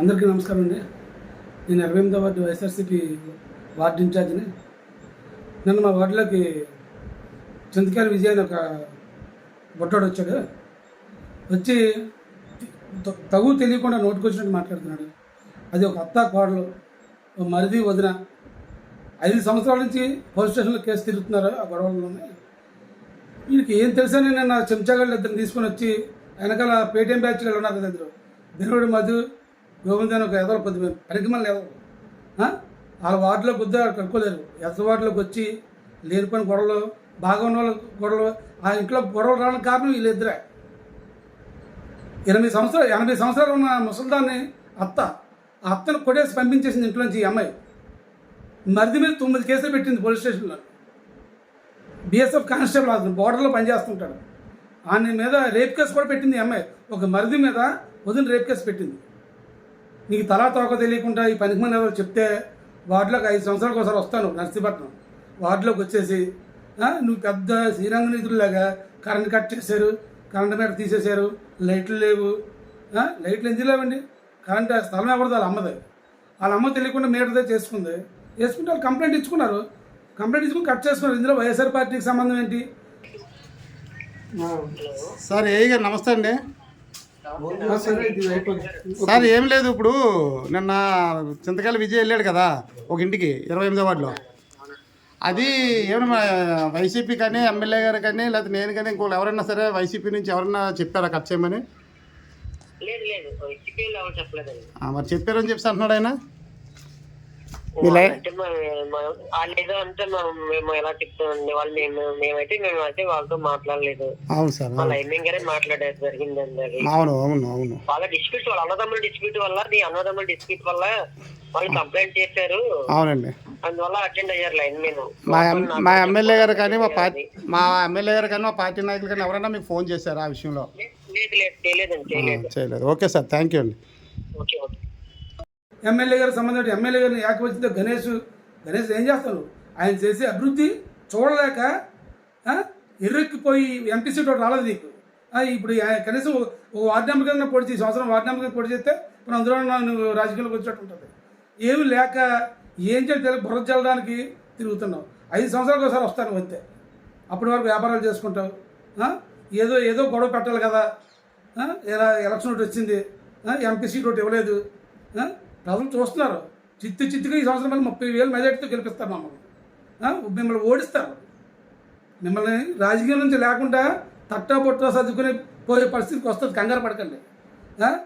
అందరికీ నమస్కారం అండి. నేను ఇరవై ఎనిమిదో వార్డు వైఎస్ఆర్సీపీ వార్డు ఇన్ఛార్జిని. నిన్న మా వార్డులోకి చింతకాయల విజయ్ అని ఒక బుట్టోడు వచ్చాడు. వచ్చి తగు తెలియకుండా నోటుకొచ్చినట్టు మాట్లాడుతున్నాడు. అది ఒక అత్త కోడలు ఒక మరిది వదిన. ఐదు సంవత్సరాల నుంచి పోలీస్ స్టేషన్లో కేసు తిరుగుతున్నారు ఆ గొడవల్లోనే. వీరికి ఏం తెలుసని నేను చెంచాగాళ్ళు ఇద్దరు తీసుకొని వచ్చి వెనకాల పేటీఎం బ్యాచ్లు ఉన్నారు కదా ఇద్దరు. దినోడి మధు గోవిందని ఒక ఎదరు కొద్ది పరిగమలు మళ్ళీ ఎదరు వాళ్ళ వార్డులో కొద్దిగా కనుక్కోలేరు ఎదరు వార్డులోకి వచ్చి లేనిపోయిన గొడవలు బాగా ఉన్న వాళ్ళ గొడవలు ఆ ఇంట్లో గొడవలు రావడానికి కారణం వీళ్ళిద్దరే. ఎనిమిది సంవత్సరాలు ఎనభై సంవత్సరాలు ఉన్న ముసల్దాన్ని అత్త ఆ అత్తను కొడేసి పంపించేసింది ఇంట్లోంచి ఈ అమ్మాయి. మరిది మీద తొమ్మిది కేసులు పెట్టింది పోలీస్ స్టేషన్లో. బీఎస్ఎఫ్ కానిస్టేబుల్ అతను బోర్డర్లో పనిచేస్తుంటాడు. ఆయన మీద రేప్ కేసు కూడా పెట్టింది అమ్మాయి. ఒక మరిది మీద వదిన రేప్ కేసు పెట్టింది. నీకు తలా తోక తెలియకుండా ఈ పనికి మంది ఎవరు చెప్తే వార్డులోకి ఐదు సంవత్సరాలకు ఒకసారి వస్తాను నర్సీపట్నం. వార్డులోకి వచ్చేసి నువ్వు పెద్ద శ్రీరంగ నిధుల్లాగా కరెంట్ కట్ చేశారు కరెంట్ మీటర్ తీసేశారు లైట్లు లేవు. లైట్లు ఎందుకు లేవండి? కరెంట్ స్థలం ఎవరిది? వాళ్ళ అమ్మది. వాళ్ళ అమ్మ తెలియకుండా మీటర్దే చేసుకుంది. చేసుకుంటే వాళ్ళు కంప్లైంట్ ఇచ్చుకున్నారు. కంప్లైంట్ ఇచ్చుకుని కట్ చేసుకున్నారు. ఇందులో వైఎస్ఆర్ పార్టీకి సంబంధం ఏంటి? సార్ ఏ గారు నమస్తే అండి. సరే ఏం లేదు ఇప్పుడు నిన్న చింతకాయల విజయ్ వెళ్ళాడు కదా ఒక ఇంటికి ఇరవై ఎనిమిదో వార్డులో. అది ఏమన్నా వైసీపీ కానీ ఎమ్మెల్యే గారు కానీ లేకపోతే నేను కానీ ఇంకోళ్ళు ఎవరైనా సరే వైసీపీ నుంచి ఎవరైనా చెప్పారా కట్ చేయమని? మరి చెప్పారని చెప్పి అంటున్నాడు ఆయన. అంటే వాళ్ళు అంటే మా- మేము ఎలా చెప్తామండి వాళ్ళు మేము మేమైతే మేము అయితే వాళ్ళతో మాట్లాడలేదు. అవును సార్ అవును. లైన్మెన్ గారే మాట్లాడారు జరిగిందండి అది. అవును అవును అవును. వాళ్ళ డిస్ప్యూట్ వాళ్ళ అన్నదమ్ముల డిస్ప్యూట్ వల్ల అది అన్నదమ్ముల డిస్ప్యూట్ వల్ల వాళ్ళు కంప్లైంట్ చేశారు. అవునండి. అందువల్ల అటెండ్ అయ్యారు లైన్ మెన్ మా ఎమ్మెల్యే గారు కానీ మా పార్టీ మా ఎమ్మెల్యే గారు కానీ మా పార్టీ నాయకులు కానీ ఎవరైనా మీకు ఫోన్ చేశారా ఆ విషయంలో? లేదు లేదు చేయలేదండి చేయలేదు. ఓకే సార్ థ్యాంక్ యూ అండి. Okay okay. ఎమ్మెల్యే గారికి సంబంధించిన ఎమ్మెల్యే గారిని ఏకవచ్చితే గణేష్ గణేష్ ఏం చేస్తాను ఆయన చేసే అభివృద్ధి చూడలేక ఆ, ఎర్రెక్కిపోయి ఎంపీ సీట్ ఒకటి రాలేదు నీకు. ఇప్పుడు కనీసం ఓ- వార్డు నెంబర్ కింద పొడి చేసి సంవత్సరం వార్డు నెంబర్ కింద పొడి చేస్తే ఇప్పుడు అందులో నన్ను నువ్వు రాజకీయాలకు వచ్చినట్టు ఉంటుంది. ఏమి లేక ఏం చేయాలి తెలియదు బుర్ర చల్లడానికి తిరుగుతున్నావు. ఐదు సంవత్సరాలకు ఒకసారి వస్తాను అంతే. అప్పటి వరకు వ్యాపారాలు చేసుకుంటావు. ఏదో ఏదో గొడవ పెట్టాలి కదా. ఎలా ఎలక్షన్ ఒకటి వచ్చింది. ఎంపీ సీట్ ఒకటి ఇవ్వలేదు. ప్రజలు చూస్తున్నారు. చిత్తు చిత్తుగా ఈ సంవత్సరం మళ్ళీ ముప్పై వేలు మెజార్టీతో గెలిపిస్తారు మమ్మల్ని మిమ్మల్ని ఓడిస్తారు. మిమ్మల్ని రాజకీయం నుంచి లేకుండా తట్టా పొట్టా సర్దుకునే పోయే పరిస్థితికి వస్తుంది. కంగారు పడకండి. ఆ?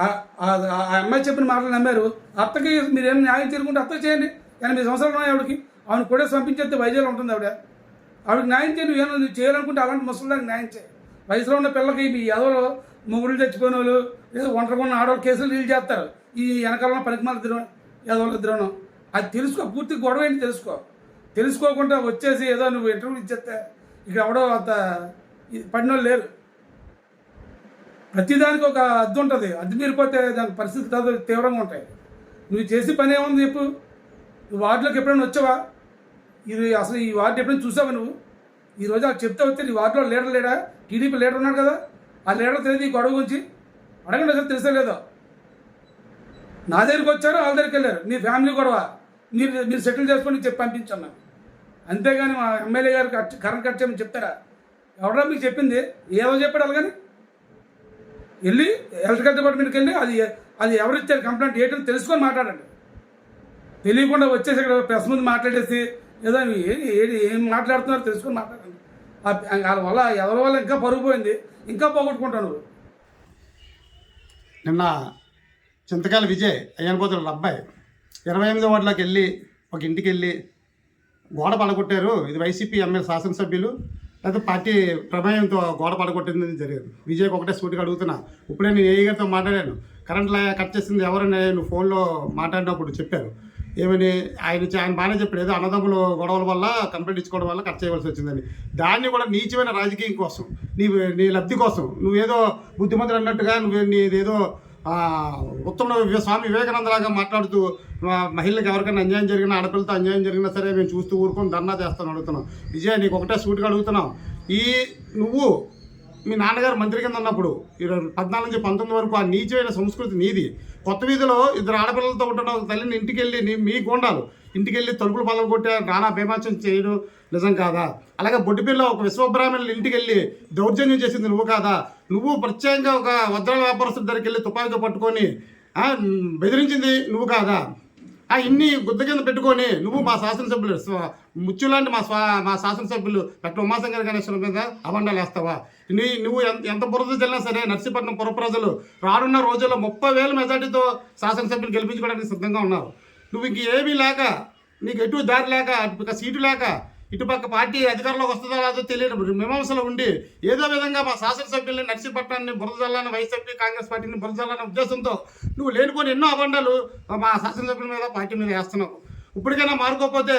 ఆ- అమ్మాయి చెప్పిన మాటలు నమ్మారు. అత్తకి మీరేం న్యాయం తిరుగుంటే అత్త చేయండి. ఎనిమిది సంవత్సరాలు ఉన్నాయి ఆవిడకి. ఆవిడ కూడా పంపించేస్తే వైజాగ్లో ఉంటుంది ఆవిడ. ఆవిడకి న్యాయం చేయండి. నువ్వేమో నువ్వు చేయాలనుకుంటే అలాంటి ముసలిదానికి న్యాయం చేయి. వయసులో ఉన్న పిల్లకి మీ ఎదవలు మొగుళ్ళు చచ్చిపోయిన వాళ్ళు ఏదో ఒంటరిగా ఉన్న ఆడవాళ్ళ కేసులు రీల్ చేస్తారు. ఈ వెనకాల పనికిమాల ఇద్దరు ఎదవలు ఇద్దరు అది తెలుసుకో పూర్తి గొడవ ఏంటి తెలుసుకో? తెలుసుకోకుండా వచ్చేసి ఏదో నువ్వు ఇంటర్వ్యూ ఇచ్చేస్తే ఇక్కడ ఎవడో అంత పడినోళ్ళు పడిన లేరు ప్రతిదానికి ఒక అద్దు ఉంటుంది. అద్దు మీరిపోతే దాని పరిస్థితి చాలా తీవ్రంగా ఉంటాయి. నువ్వు చేసే పని ఏముంది చెప్పు? నువ్వు వార్డులోకి ఎప్పుడైనా వచ్చావా? ఇది అసలు ఈ వార్డు ఎప్పుడైనా చూసావా నువ్వు? ఈ రోజు అది చెప్తే వస్తే నీ వార్డులో లీడర్ లేడా? టీడీపీ లీడర్ ఉన్నాడు కదా? వాళ్ళు ఏడో తెలియదు ఈ గొడవ గురించి అడగండి అసలు తెలుసా లేదో? నా దగ్గరికి వచ్చారు వాళ్ళ దగ్గరికి వెళ్ళారు. నీ ఫ్యామిలీ గొడవ. మీరు మీరు సెటిల్ చేసుకొని చెప్పి పంపించాను అంతేగాని మా ఎమ్మెల్యే గారు కట్ కరెంట్ కట్ చేయమని చెప్తారా? ఎవడో మీకు చెప్పింది. ఏదో చెప్పాడు అలాగని. వెళ్ళి ఎలక్ట్రికల్ డిపార్ట్మెంట్కి వెళ్ళి అది అది ఎవరు ఇచ్చారు కంప్లైంట్ ఏంటని తెలుసుకొని మాట్లాడండి. తెలియకుండా వచ్చేసి ఇక్కడ ప్రెస్ ముందు మాట్లాడేసి ఏదో ఏం మాట్లాడుతున్నారో తెలుసుకొని మాట్లాడండి. వాళ్ళ వల్ల ఎవరి వల్ల ఇంకా పరుగుపోయింది ఇంకా పోగొట్టుకుంటాను నిన్న చింతకాల విజయ్ అయ్యనపోతుల అబ్బాయి ఇరవై ఎనిమిదో వాటిలోకి వెళ్ళి ఒక ఇంటికి వెళ్ళి గోడ పడగొట్టారు. ఇది వైసీపీ ఎమ్మెల్యే శాసనసభ్యులు లేదా పార్టీ ప్రమేయంతో గోడ పడగొట్టింది జరిగింది. విజయ్కి ఒకటే సూటిగా అడుగుతున్నా. ఇప్పుడే నేను ఏ గారితో మాట్లాడాను. కరెంట్ కట్ చేసింది ఎవరని నువ్వు ఫోన్లో మాట్లాడినప్పుడు చెప్పారు. ఏమని ఆయన ఆయన బాగానే చెప్పాడు. ఏదో అన్నదమ్ములు గొడవల వల్ల కంప్లైంట్ ఇచ్చుకోవడం వల్ల కట్ చేయవలసి వచ్చిందని. దాన్ని కూడా నీచమైన రాజకీయం కోసం నీ నీ లబ్ధి కోసం నువ్వేదో బుద్ధిమంతుడు అన్నట్టుగా నువ్వు నీదేదో ఉత్తమ స్వామి వివేకానందలాగా మాట్లాడుతూ మహిళలకు ఎవరికైనా అన్యాయం జరిగినా ఆడపిల్లతో అన్యాయం జరిగినా సరే మేము చూస్తూ ఊరుకొని ధర్నా చేస్తాను అడుగుతున్నాం. విజయ నీకు ఒకటే సూటిగా అడుగుతున్నాం. ఈ నువ్వు మీ నాన్నగారు మంత్రి కింద ఉన్నప్పుడు ఇరవై పద్నాలుగు నుంచి పంతొమ్మిది వరకు ఆ నీచమైన సంస్కృతి నీది. కొత్త వీధిలో ఇద్దరు ఆడపిల్లలతో ఉంటున్న ఒక తల్లిని ఇంటికి వెళ్ళి మీ గోండాలు ఇంటికి వెళ్ళి తలుపులు పగలు కొట్టే నానా బేమాచం చేయడం. నిజం కాదా? అలాగే బొడ్డుపిల్ల ఒక విశ్వబ్రాహ్మణులు ఇంటికి వెళ్ళి దౌర్జన్యం చేసింది నువ్వు కాదా? నువ్వు ప్రత్యేకంగా ఒక వజ్రాల వ్యాపారస్తుల దగ్గరికి వెళ్ళి తుపాకీ పట్టుకొని బెదిరించింది నువ్వు కాదా? ఆ ఇన్ని గుద్ద కింద పెట్టుకొని నువ్వు మా శాసనసభ్యులు ముచ్చు లాంటి మా స్వా మా శాసనసభ్యులు పెట్ట ఉమాశంకర్ గణేశ్వరం మీద అబండాలు వేస్తావా? నీ నువ్వు ఎంత ఎంత బురద చెల్లినా సరే నర్సీపట్నం పుర ప్రజలు రానున్న రోజుల్లో ముప్పై వేల మెజార్టీతో శాసనసభ్యులు గెలిపించుకోవడానికి సిద్ధంగా ఉన్నారు. నువ్వు ఇంక ఏమీ లేక నీకు ఎటు దారి లేక సీటు లేక ఇటుపక్క పార్టీ అధికారంలోకి వస్తుందో లేదో తెలియని మీమాంసలో ఉండి ఏదో విధంగా మా శాసనసభ్యుల్ని నర్సీపట్నాన్ని బురదల్లాన్ని వైసీపీ కాంగ్రెస్ పార్టీని బురదల్లానే ఉద్దేశంతో నువ్వు లేనిపోని ఎన్నో అబండాలు మా శాసనసభ్యుల మీద పార్టీ మీద వేస్తున్నావు. ఇప్పటికైనా మారుకోకపోతే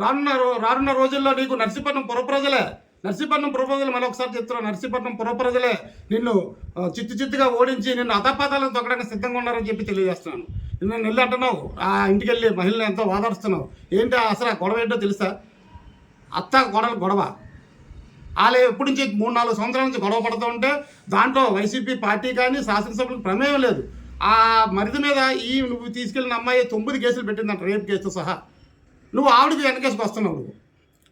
రానున్న రో- రానున్న రోజుల్లో నీకు నర్సీపట్నం పురప్రజలే. నర్సీపట్నం పురప్రజలు మరొకసారి మళ్ళీ ఒకసారి నర్సీపట్నం పురప్రజలే నిన్ను చిత్తు చిత్తుగా ఓడించి నిన్ను అతపాతాలను తొక్కడానికి సిద్ధంగా ఉన్నారని చెప్పి తెలియజేస్తున్నాను. నేను వెళ్ళి అంటున్నావు ఆ ఇంటికి వెళ్ళి మహిళలు ఎంతో వాదాడుస్తున్నావు. ఏంటి అసలు ఆ గొడవ ఏంటో తెలుసా? అత్త గొడవలు గొడవ. వాళ్ళు ఎప్పటి నుంచి మూడు నాలుగు సంవత్సరాల నుంచి గొడవ పడుతూ ఉంటే దాంట్లో వైసీపీ పార్టీ కానీ శాసనసభ్యులకు ప్రమేయం లేదు. ఆ మరిది మీద ఈ నువ్వు తీసుకెళ్ళిన అమ్మాయి తొమ్మిది కేసులు పెట్టిందంట రేపు కేసుతో సహా. నువ్వు ఆవిడకి వెనకేసుకు వస్తున్నావు నువ్వు.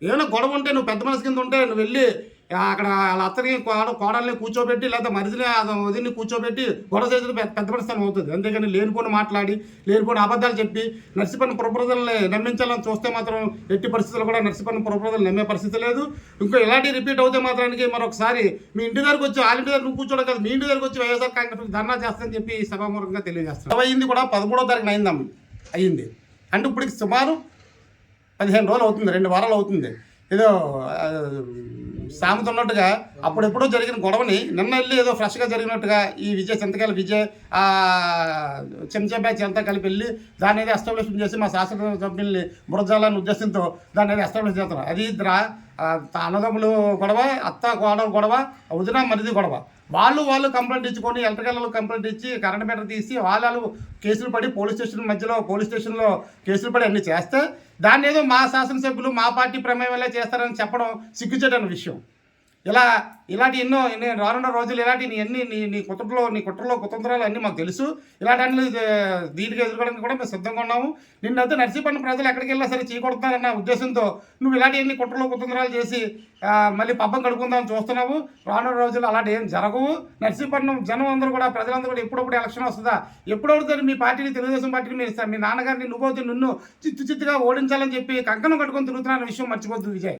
ఏమైనా గొడవ ఉంటే నువ్వు పెద్ద మనసు కింద ఉంటే నువ్వు వెళ్ళి అక్కడ వాళ్ళ అత్తని కోడ కోడల్ని కూర్చోబెట్టి లేదా మరిదిని వదిలిని కూర్చోబెట్టి గొడవ చేసిన పెద్ద పరిస్థితి అవుతుంది. అంతేకాని లేనిపోని మాట్లాడి లేనిపోని అబద్ధాలు చెప్పి నర్సిపన్న పురప్రజల్ని నమ్మించాలని చూస్తే మాత్రం ఎట్టి పరిస్థితుల్లో కూడా నర్సిపన్న పురప్రజలు నమ్మే పరిస్థితి లేదు. ఇంకో ఇలాంటి రిపీట్ అవుతే మాత్రానికి మరొకసారి మీ ఇంటి దగ్గరకు వచ్చి వాళ్ళ ఇంటి దగ్గర నువ్వు కూర్చోవడం కాదు మీ ఇంటి దగ్గరకు వచ్చి వైఎస్ఆర్ కాంగ్రెస్ ధర్నా చేస్తానని చెప్పి సభామూలంగా తెలియజేస్తారు అయింది కూడా పదమూడో తారీఖున అయిందమ్మ అయ్యింది అంటే ఇప్పటికి సుమారు పదిహేను రోజులు అవుతుంది రెండు వారాలు అవుతుంది. ఏదో సామెత ఉన్నట్టుగా అప్పుడెప్పుడో జరిగిన గొడవని నిన్న వెళ్ళి ఏదో ఫ్రెష్గా జరిగినట్టుగా ఈ విజయ్ చింతకాయల విజయ్ ఆ చెంచా బ్యాచ్ అంతా కలిపి వెళ్ళి దాన్ని ఏదో ఎస్టాబ్లిష్మెంట్ చేసి మా శాసన సభ్యుల్ని బురజాలని ఉద్దేశంతో దాన్ని ఏదో ఎస్టాబ్లిష్ చేస్తారు అది ఇద్దర అన్నదమ్ములు గొడవ అత్త కోడలు గొడవ వదిన మరిది గొడవ. వాళ్ళు వాళ్ళు కంప్లైంట్ ఇచ్చుకొని ఎలక్ట్రికల్ కంప్లైంట్ ఇచ్చి కరెంట్ మీటర్ తీసి వాళ్ళు కేసులు పడి పోలీస్ స్టేషన్ మధ్యలో పోలీస్ స్టేషన్లో కేసులు పడి అన్ని చేస్తే దాన్ని ఏదో మా శాసనసభ్యులు మా పార్టీ ప్రమేయం వల్లే చేస్తారని చెప్పడం సిగ్గుచేటన్న విషయం. ఇలా ఇలాంటి ఎన్నో నేను రానున్న రోజులు ఇలాంటి నీ అన్ని నీ నీ కుట్రలో నీ కుట్రలో కుతంత్రాలు అన్నీ మాకు తెలుసు. ఇలాంటి అన్ని దీనికి ఎదుర్కోవడానికి కూడా మేము సిద్ధంగా ఉన్నాము. నిన్నైతే నర్సీపట్నం ప్రజలు ఎక్కడికి వెళ్ళినా సరే చీకొడతారన్న ఉద్దేశంతో నువ్వు ఇలాంటి ఎన్ని కుట్రలో కుతంత్రాలు చేసి మళ్ళీ పబ్బం కడుకుందామని చూస్తున్నావు. రానున్న రోజులు అలాంటి ఏం జరగవు. నర్సీపట్నం జనం అందరూ కూడా ప్రజలందరూ కూడా ఎప్పుడప్పుడు ఎలక్షన్ వస్తుందా? ఎప్పుడప్పుడు మీ పార్టీని తెలుగుదేశం పార్టీని మీరు మీ నాన్నగారిని నువ్వు నిన్ను చిత్తు చిత్తుగా ఓడించాలని చెప్పి కంకణం కట్టుకొని తిరుగుతున్నా విషయం మర్చిపోద్దు విజయ్.